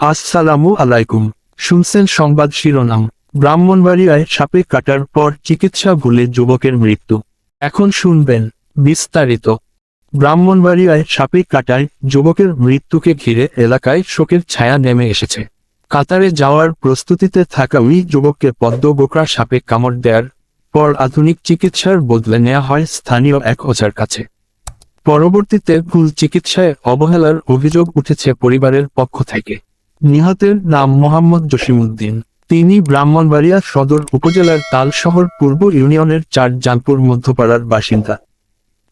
আসসালামু আলাইকুম। শুনছেন সংবাদ শিরোনাম। ব্রাহ্মণবাড়িয়ায় সাপে কাটার পর চিকিৎসা ভুলে যুবকের মৃত্যু। এখন শুনবেন বিস্তারিত। ব্রাহ্মণবাড়িয়ায় সাপে কাটায় যুবকের মৃত্যুকে ঘিরে এলাকায় শোকের ছায়া নেমে এসেছে। কাতারে যাওয়ার প্রস্তুতিতে থাকা ওই যুবককে পদ্ম গোকরা সাপে কামড় দেওয়ার পর আধুনিক চিকিৎসার বদলে নেওয়া হয় স্থানীয় এক ওঝার কাছে। পরবর্তীতে ভুল চিকিৎসায় অবহেলার অভিযোগ উঠেছে পরিবারের পক্ষ থেকে। নিহতের নাম মোহাম্মদ জসিমউদ্দিন। তিনি ব্রাহ্মণবাড়িয়া সদর উপজেলার তালশহর পূর্ব ইউনিয়নের চার জানপুর মধ্যপাড়ার বাসিন্দা।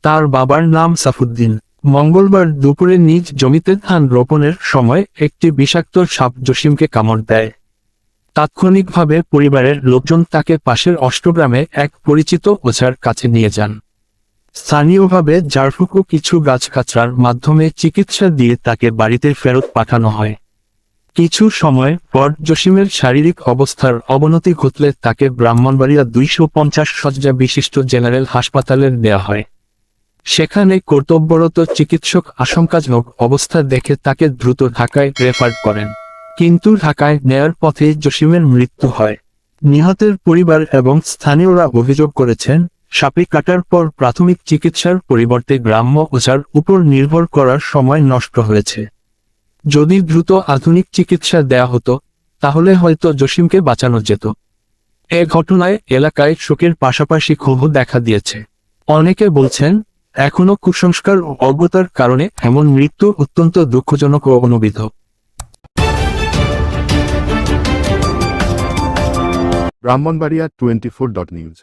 তার বাবার নাম সাফুদ্দিন। মঙ্গলবার দুপুরে নিজ জমিতে ধান রোপণের সময় একটি বিষাক্ত সাপ জসিমকে কামড় দেয়। তাৎক্ষণিকভাবে পরিবারের লোকজন তাকে পাশের অষ্টগ্রামে এক পরিচিত ওঝার কাছে নিয়ে যান। স্থানীয়ভাবে ঝাড়ফুঁকো কিছু গাছগাছড়ার মাধ্যমে চিকিৎসা দিয়ে তাকে বাড়িতে ফেরত পাঠানো হয়। কিছু সময় পর জসিমের শারীরিক অবস্থার অবনতি ঘটলে তাকে ব্রাহ্মণবাড়িয়া দুইশো পঞ্চাশ সজ্জা বিশিষ্ট জেনারেল হাসপাতালে নেওয়া হয়। সেখানে কর্তব্যরত চিকিৎসক আশঙ্কাজনক অবস্থা দেখে তাকে দ্রুত ঢাকায় রেফার করেন। কিন্তু ঢাকায় নেয়ার পথে জসিমের মৃত্যু হয়। নিহতের পরিবার এবং স্থানীয়রা অভিযোগ করেছেন, সাপে কাটার পর প্রাথমিক চিকিৎসার পরিবর্তে গ্রাম্য ওঝার উপর নির্ভর করার সময় নষ্ট হয়েছে। যদি দ্রুত আধুনিক চিকিৎসা দেয়া হতো, তাহলে হয়তো জসিমকে বাঁচানো যেত। এ ঘটনায় এলাকায় শোকের পাশাপাশি ক্ষোভ দেখা দিয়েছে। অনেকে বলছেন, এখনও কুসংস্কার ও অজ্ঞতার কারণে এমন মৃত্যু অত্যন্ত দুঃখজনক ও অনুবিধ। Brahmanbaria twenty four dot news.